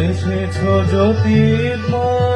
এসেছ জ্যোতির্ময়